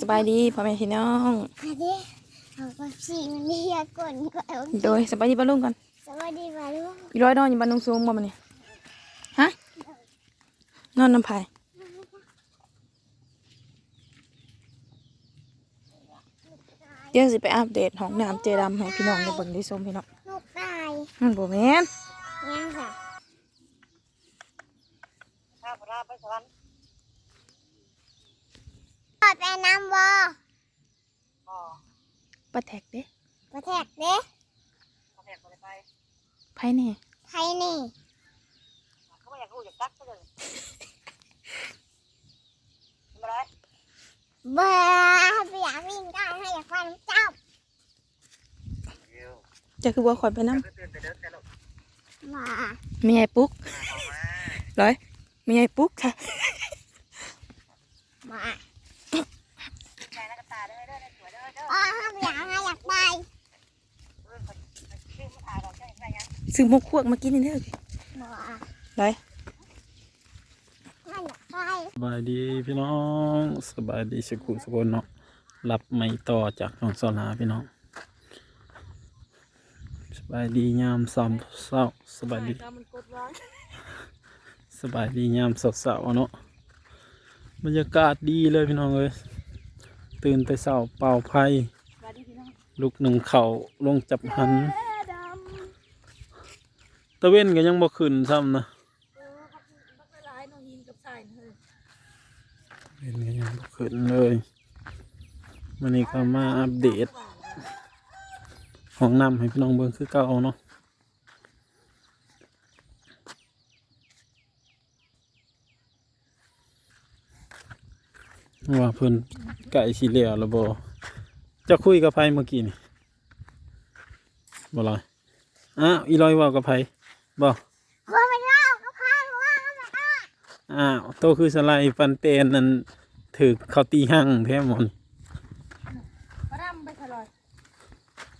สบายดีพ่อแม่พี่น้องอันนี้เอาไปสีมันเรียกก่อนก่อนโดยสบายดีปะลุงก่อนสวัสดีมาลูกอีร้อยนอนอยู่บ้านนุงสูงบ่มันนี่ฮะนอนน้ำพายเดี๋ยวสิไปอัปเดตห้องน้ำเจดำให้พี่น้องได้เบิ่งได้ชมพี่น้องนกตายมันบ่แม่นยังค่ะข้าพระไปสวรรค์ป อดไปน้ำบ่อ๋อปลาแทกเด้ประแทกเด้เขาแทกคนไปไผแน่ไทยนี่เขาไม่อยากรู้อยากตักก็เลยทำอะไรเบื่อไปอยากวิ่งได้ให้อยากฟันเจ้าเดี๋ยวจะคือบ่ข่อยไปนำเตือนแต่เดินแต่ลูกมามีไอ้ปุ๊กเอามา ร้อยมีไอ้ปุ๊กค่ะ มา ใจนักตาเด้อเด้อสวยเด้ อเด้ออ๋อห้ามอยากให้อยากไปเออชื่อผู้ถ่ายเราใช่ไหมยังซื้อหมกควกมากินนี่เด้อมาร้อยให้อยากไปสบายดีพี่น้องสบายดีสกุสกุลเนาะรับไม่ต่อจากน้องสลาพี่น้องสบายดียามซ้ำเศร้าสบายดีสบายดียามเศร้าๆเนาะบรรยากาศดีเลยพี่น้องเอ้ย ตื่นไปเศร้าเป่าไพ่ลุกหนึ่งเข่าลงจับหัน ตะเว้นก็ยังบ่ขึ้นซ้ำนะเป็นไงยังบ่ขึ้นเลยวันนี้ก็มาอัปเดตห้องน้ำให้พี่น้องเบิ่งคือเก่าเนาะ ว่าเพิ่นไก่สีเหลียวแล้วบ่จะคุยกับไผเมื่อกี้นี่บ่ลอยอ้าวอีลอยเว่ากับไผบ่หัวมันเล่าก็พาหัวมันเล่าอ้าวโตคือสไลด์ฟันเตนนั่นถือเขาตีหั่งแท้หมดปลาดำไปทะลอย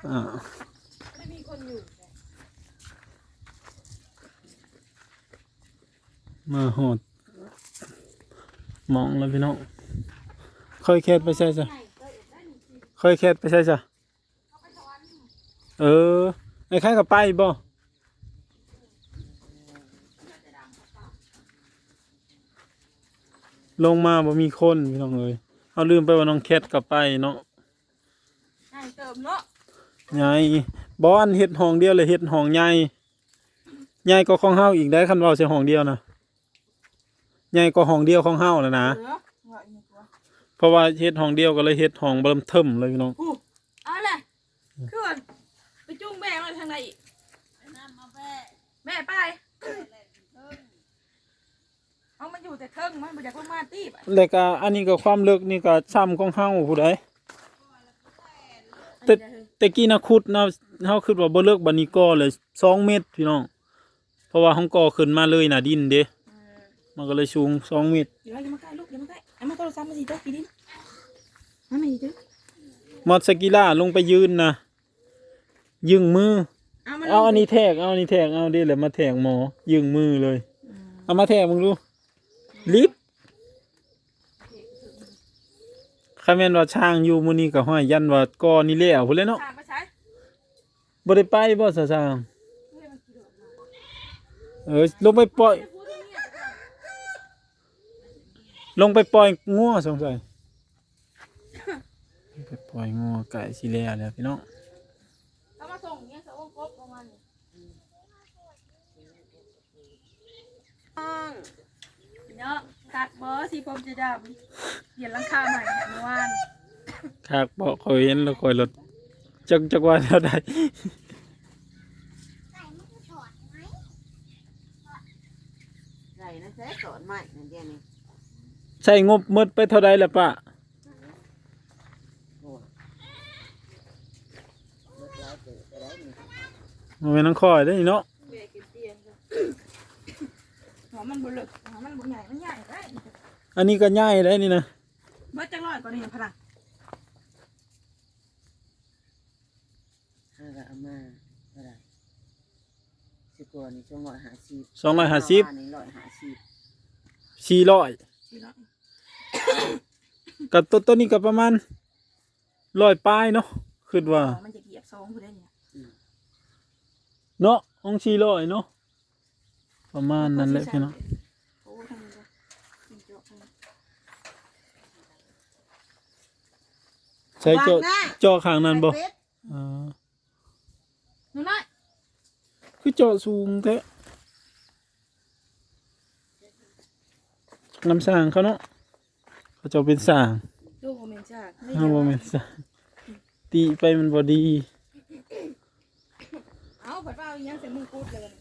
อ้าวไม่มีคนอยู่มาหอดมองแล้วพี่น้อง ค่อยแคดไปใช่จ้ะค่อยแคดไปใช่จ้ะเออไอ้ใครกับไปบ่ลงมาบ่มีคนพี่น้องเอ้ยเอาลืมไปว่าน้องแคทกับไปเนาะใช่เติมเนาะใหญ่บอนเฮ็ดห้องเดียวเลยเฮ็ดห้องใหญ่ใหญ่ก็ของเฮาอีกได้คันเว้าใส่ห้องเดียวนะใหญ่ก็ห้องเดียวของเฮาแล้วนะ เพราะว่าเฮ็ดห้องเดียวก็เลยเฮ็ดห้องเบิ่มเทิมเลยพี่น้องอู้เอาเลยขึ้นไปจุ้งแม่มาทางไหนอีกแม่ไปเอามันอยู่แต่เทิงมันบ่อยากลงมาตีบอะแล้วก็อันนี้ก็ความลึกนี่ก็ซ้ำของเฮาผู้ใดแต่แต่กี้นะขุดนะเฮาคิดว่าบ่เลิกบัดนี้ก็เลย2เมตรพี่น้อง เพราะว่าห้องก่อขึ้นมาเลยน่ะดินเด้มันก็เลยสูง2เมตร เดี๋ยวอย่ามาใกล้ลูกอย่ามาใกล้เอา มาโทรศัพท์มาสิเด้อพี่ดินมาไม่ดีเด้อมอดสกิล่าลงไปยืนนะยึงมือ เอามาเอาอันนี้แทกเอาอันนี้แทกเอาดิเลยมาแทกหมอ ยึงมือเลย เอามาแทกมึงดูลิฟต์คาแมนว่าช่างอยู่มื้อนี้ก็ห้อยยันว่าก่อนี่แล้วพุ่นแหล้วเนาะทางไปใช้บ่ได้ไปบ่ซะช่างเออลงไปปล่อย ลงไปปล่อยงัวสงสัยไปปล่อยงัวไก่สิแล้วแล้วพี่น้องเอามาส่งเนี่ยสะโองครบประมาณนี้เนาะตัดบอสีผมจะดำเปลี่ยนหลังคาใหม่เนี่ยเมื่อวานคากบอกคอยเห็นแล้วคอยรถจักจักว่าเท่าใดไก่มันจะถอดไหมใส่นะเจ๊สอนใหม่นั่นเดียวนี่ ใช้งบหมดไปเท่าใดล่ะป้าโอ้ยเลิกแล้วเกิดไปได้นี่มันเป็นนังคอยได้อเนาะเบรกเตียงหัวมันบุลึกหัวมันบุใหญ่มันใหญ่ได้อันนี้ก็ง่ายได้นี่นะเบิดจังร้อยกว่านี้พลังห้าก็เอามาเท่าไหร่สิบกว่านี่ช่วงร้อยห้าสิบสองร้อยห้าสิบนี่ร้อยห้าสิบสี่ร้อย สี่ร้อย กับตัวตัวนี้ก็ประมาณร้อยปลายเนาะคิดว่า มันจะเหยียบซองผู้ได้เนี่ยเนาะองชีร้อยเนาะประมาณนั้นแหละพี่น้องโอ้ทำไมวะมันเจาะทำไมใช้เจาะวางหน้าเจาะข้างนั้นบ่อ่าหนูน้อยคือเจาะสูงแท้น้ำสร้างเขาเนาะ เขาเจะเป็นสร้างดูโมเมนต์จ้าถ้าบ่แม่นสร้างตีไปมันบ่ดีเอาผัดว่าเอายังใส่มงกุฎเลย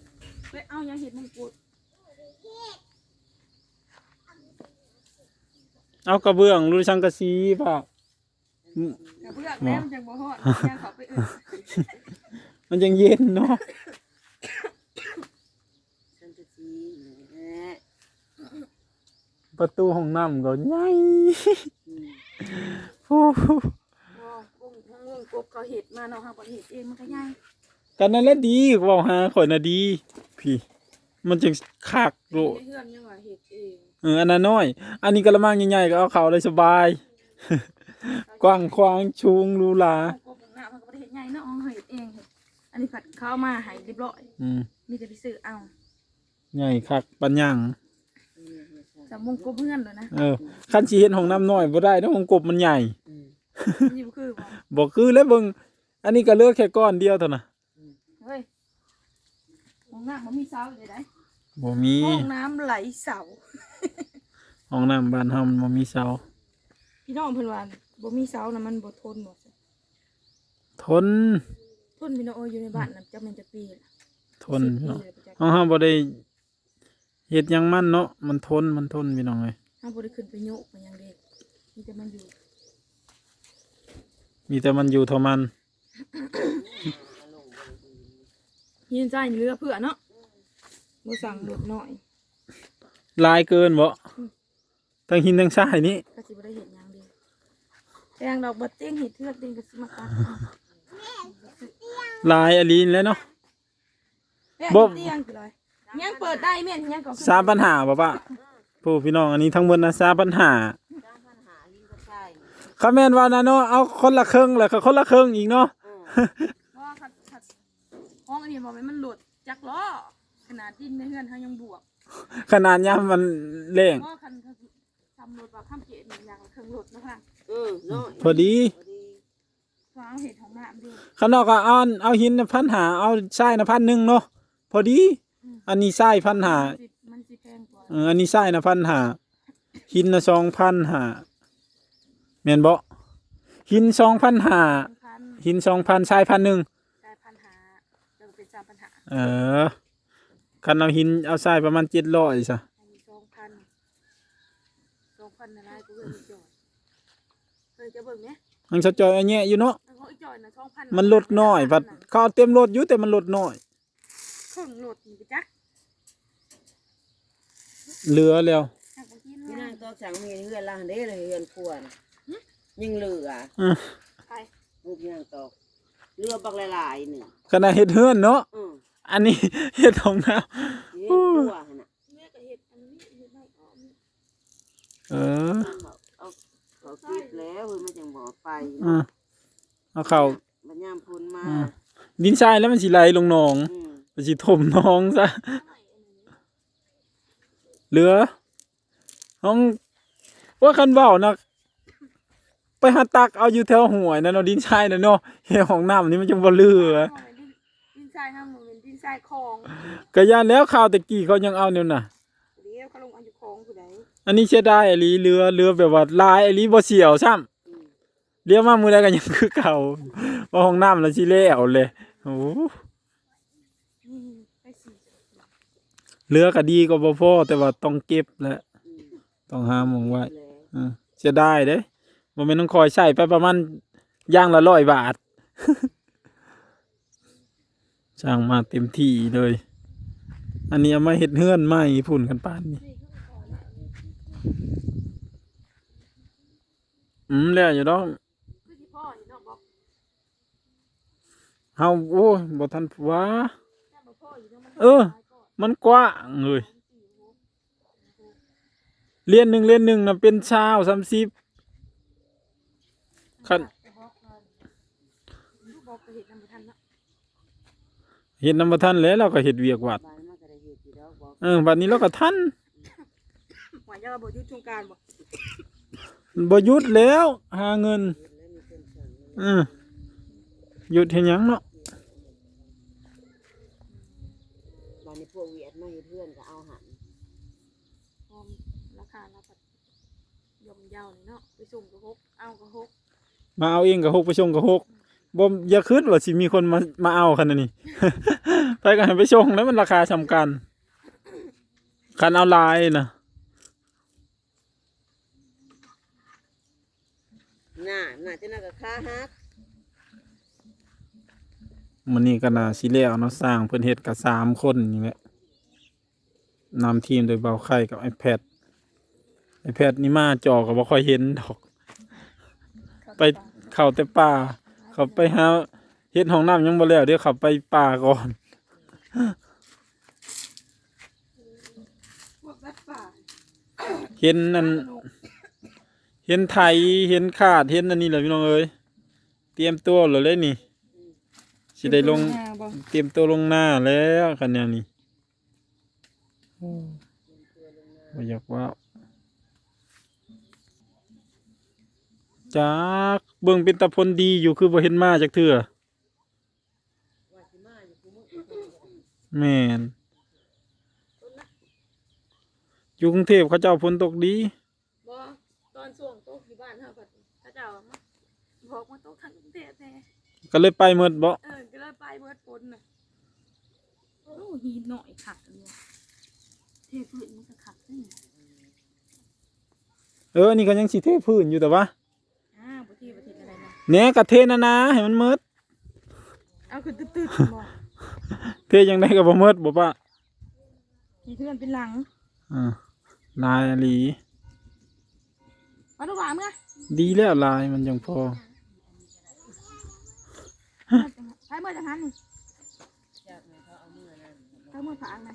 ไปเอายังเห็ดมงกุฎเอากระเบื้องรูสังกะสีป่ะกระเบื้องแล้วมันจังบ่ฮอดยังเขาไปเอื่นมันยังเย็นเนาะ ฉันจะซีแหละ ประตูห้องน้ำก็ใหญ่อืมโอ้โหบ่วงทั้งวงกบเขาเห็ดมาเนาะเฮาบ่ได้เห็ดเองมันก็ใหญ่กันนั่นแหละดีเว้าหาข่อยน่ะดี พี่ มันจึงคักโลดในเฮือนยังว่าเห็ดเองเอออันนั้นน้อย อันนี้กระมังใหญ่ๆก็เอาเข้าได้สบาย กว้างขวางชูงหรูหราวงกบของหน้ามันก็บ่ได้เห็ดใหญ่เนาะเอาเห็ดเองเฮ็ดอันนี้ผัดเข้ามาให้เรียบร้อย อืมมีแต่ไปซื้อเอาใหญ่คักปัญญัง จำวงกบเพื่อนเลยนะเออคันสิเฮ็ดห้องน้ำน้อยบ่ได้เนาะของกบมันใหญ่อืมนี่บ่คือบ่บ่คือแล้วเบิ่งอันนี้ก็เหลือกแค่ก้อนเดียวเท่านั้นเฮ้ยห้องน้ำมันมีเสาอยู่ไหนบ่มีห้องน้ำไหลเสา ห้องน้ำบ้านเฮามันบ่มีเสาพี่น้องเพิ่นว่าบ่มีเสานะมันบ่ทนบ่ทนทนพี่น้องเอ้ยอยู่ในบ้านน่ะจะแม่นจะปีละทนสิบพี่น้องปีเลยไปจักเฮาเฮาบ่ได้ เฮ็ดหยังมันเนาะมันทนมันทนพี่น้องเอ้ยเฮาบ่ได้ขึ้นไปโยกมันหยังเด็กมีแต่มันอยู่ มีแต่มันอยู่เท่ามันยืนใจเรือเพื่อเนาะบ่สั่งรถน้อยลายเกินบ่ทั้งหินทั้งทรายนี่ก็สิบ่ได้เห็นหยังเดียวแต่ยังดอกบ่เต้งเห็ดเทือกเต้งก็สิมาตัดลายอลีนแล้วเนาะ แม่บ่ เตียงคืออะไร ยังเปิดได้แม่นยังก็สามปัญหาบ่ปะผู้พี่น้องอันนี้ทั้งหมดนะสามปัญหาจ้างปัญหาลิ้นก็ใช่คาแม่นว่านะเนาะเอาคนละครึ่งแล้วก็คนละครึ่งอีกเนาะอืมว่าคัดคัดห้องอันนี้บอกว่ามันหลุดจักล้อขนาดดินในเฮือนเขายังบวกขนาดยามมันแรงก็คันคันทำรถว่าข้ามเกตหนึ่งอย่างละเครื่องรถนะคะเออน้อยพอดีพอดีวางเห็ดของน้ำด้วยข้างนอกก็เอาเอาหินน่ะพันหาเอาทรายนะพันหนึ่งเนาะพอดี อันนี้ทรายพันหาสิมันสิแพงกว่าเอออันนี้ทรายนะพันหาหินนะสองพันหาแม่นบ่หินสองพันหาพันหินสองพันทรายพันหนึ่งได้พันหาแล้วก็เป็นสามปัญหาเออคันเอาหินเอาทรายประมาณเจ็ดร้อยซะอันนี้สองพันสองพันอะไรกูเคยจอยเคยจะเบิ่งไหมมันสะจอยอันเนี้ยอยู่เนาะแล้วเขาอีจอยนะสองพันมันลดน้อยพัดเขาเอาเต็มรถอยู่แต่มันลดน้อย เครื่องรถนี่ไปจัก เหลือแล้วหักบางทีพี่นะนางก็สั่งมีเฮือนล่างเด้เลยเฮือนควรยังเหลืออือไปลูกพี่นางตอกเรือบักหลายๆหนึ่งขนาดเฮ็ดเฮือนเนาะอืมอันนี้เฮ็ดของน้เฮือนครัวหั่นน่ะแม่ก็เห็ดอันนี้เห็ดไม่ออกำเออเอาเขาคิดแล้วเพิ่นมาจังบอกไปอ่าเอาเข้าบัญญามพุนมาอ่าดินทรายแล้วมันสิไหลลงหนองอืมมันสิถมหนองซะ เหลือห้องว่าคันเว้านะไปหาตักเอาอยู่แถวห้วยนั่นเนาะดินทรายนั่นเนาะเฮ็ดของน้ำนี่มันจังบ่เหลือดินทรายห้ามเป็นดินทรายคลองก็ย่านแล้วข่าวตะกี้เขายังเอาเนี่ยน่ะเดี๋ยวเขาลงเอาอยู่คลองผู้ใดอันนี้เสียดายอีหลีเรือเรือแบบว่าลายอีหลีบ่เสียวซ้ำอืมเลี้ยวมามือใดก็ยังคือเก่าว่าห้องน้ำแล้วสิแล้วเลยโอ้โห นี่ไปสี่ เรือก็ดีกว่าบ่พอแต่ว่าต้องเก็บแหละอืมต้องหาหมองไว้แล้วอ่าเสียดายเด้บ่แม่นต้องคอยใช้ไปประมาณอย่างละร้อยบาทจ้างมาเต็มที่เลย อันนี้เอามาเฮ็ดเฮือนใหม่พุ่นกันปานนี้อืมแล้วอยู่ดอกคือที่พ่อนี่เนาะบอกเฮาโอ้ยบ่ทันว่าแค่บอกพ่ออยู่เนาะมันเออ มันกว้างเลยเรียนหนึ่งเรียนหนึ่งนะเป็นชาวสามสิบคันไปบอกก่อนลูกบอกก็เห็นนำบ่ทันเนาะเฮ็ดนำบ่ทันแล้วเราก็เฮ็ดเวียกวัดบ้านมันก็ได้เฮ็ดอยู่ดอกบอกเออบัดนี้เราก็ทันหวายยาบ่หยุดช่วงการบ่บ่หยุดแล้ว หาเงินเฮ็ดแล้วมีเพิ่นสอนมันเออหยุดเฮ็ดหยังเนาะ บ้านนี้พวกเวียดมาเฮ็ดเพื่อนก็เอาหัน พอมราคาเราปัดย่อมเยาวนี่เนาะ ไปส่งก็หกเอาก็หกมาเอาเองก็หกไปชงก็หกบ่อย่าคิดว่าสิมีคนมามาเอาคันนั้นนี่ไปก็ให้ไปชงแล้วมันราคาสำคัญคันเอาลายน่ะน่าน่าจะน่าก็ค่าฮักมันนี่ก็น่าสิแล้วเนาะสร้างเพิ่นเฮ็ดกับสามคนนี่แหละนำทีมโดยเบาไข่กับ iPad iPad นี่มาจอก็บ่ค่อยเห็นดอก ไปเข้าแต่ป่า เขาไปหาเฮ็ดห้องน้ำยังบ่แล้วเดี๋ยวเขาไปป่าก่อนพวกรัดป่าเห็นนั่นสนุกเห็นไทยเห็นขาดเห็นอันนี้แหละพี่น้องเอ้ยเตรียมตัวแล้วเลยนี่สิได้ลงหาบ่เตรียมตัวลงหน้าแล้วคันแนวนี้โอ้บ่อยากว่า จากเบิ่งเป็นตะพลดีอยู่คือบ่เห็นมาจากเทื่อแม่นอยู่กรุงเทพเขาเจ้าฝนตกดีบ่ตอนช่วงโต๊ะอยู่บ้านเฮาก็เขาเจ้ามาบอกมาโต๊ะทางกรุงเทพแท้ก็เลยไปหมดบ่เออก็เลยไปเบิดฝนน่ะโอ้หีหน่อยขัดเลยเทพื้นมันก็ขัดนี่เอออันนี้ก็ยังสิเทพื้นอยู่แต่ว่า อ่าบ่ที่บ่ที่อะไรนะแหน่กะเทนะนะให้มันหมืดเอาคือตึ๊ดๆบ่เทยังได้ก็บ่หมืดบ่ปะมีเพื่อนเป็นหลังอ่าลายอะลีมาดูหวานมั้ยดีแล้วลายมันยังพอใช้มือจังหันนี่จากนั้นเขาเอามือนั่นใช้มือฝางนะ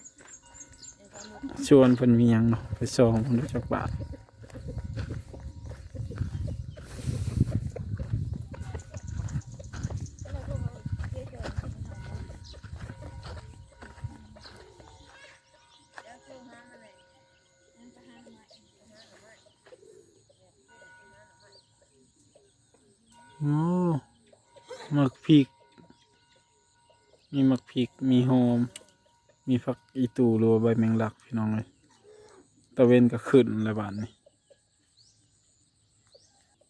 ชวนเพิ่นมีหยังเนาะไปส่งเพิ่นรู้จักบาท โอ้หมักพริก มีหมักพริก มีโฮม มีผักอีตูหรือว่าใบแมงลักพี่น้องเลย ตะเวนก็ขึ้นเลยบานนี้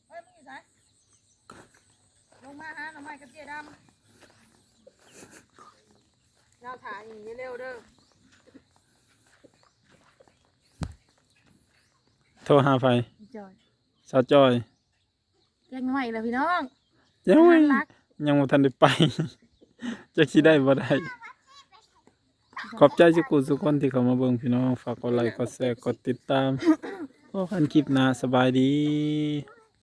เฮ้ยมึงอยู่ไหนลงมาหาหน่อไม้กับเจ๊ดำยาวถ่ายอย่างนี้เร็วเด้อโทรหาไฟจอยสาวจอย แจ้งหน่อยแล้วพี่น้องยังไม่น่ารักยังบ่ทันได้ไปจะคิดได้บ่ได้ ขอบใจสุกุสุกคนที่เข้ามาเบิ่งพี่น้อง ฝากกดไลค์ กดแชร์ กดติดตามพบกันคลิปหน้าสบายดี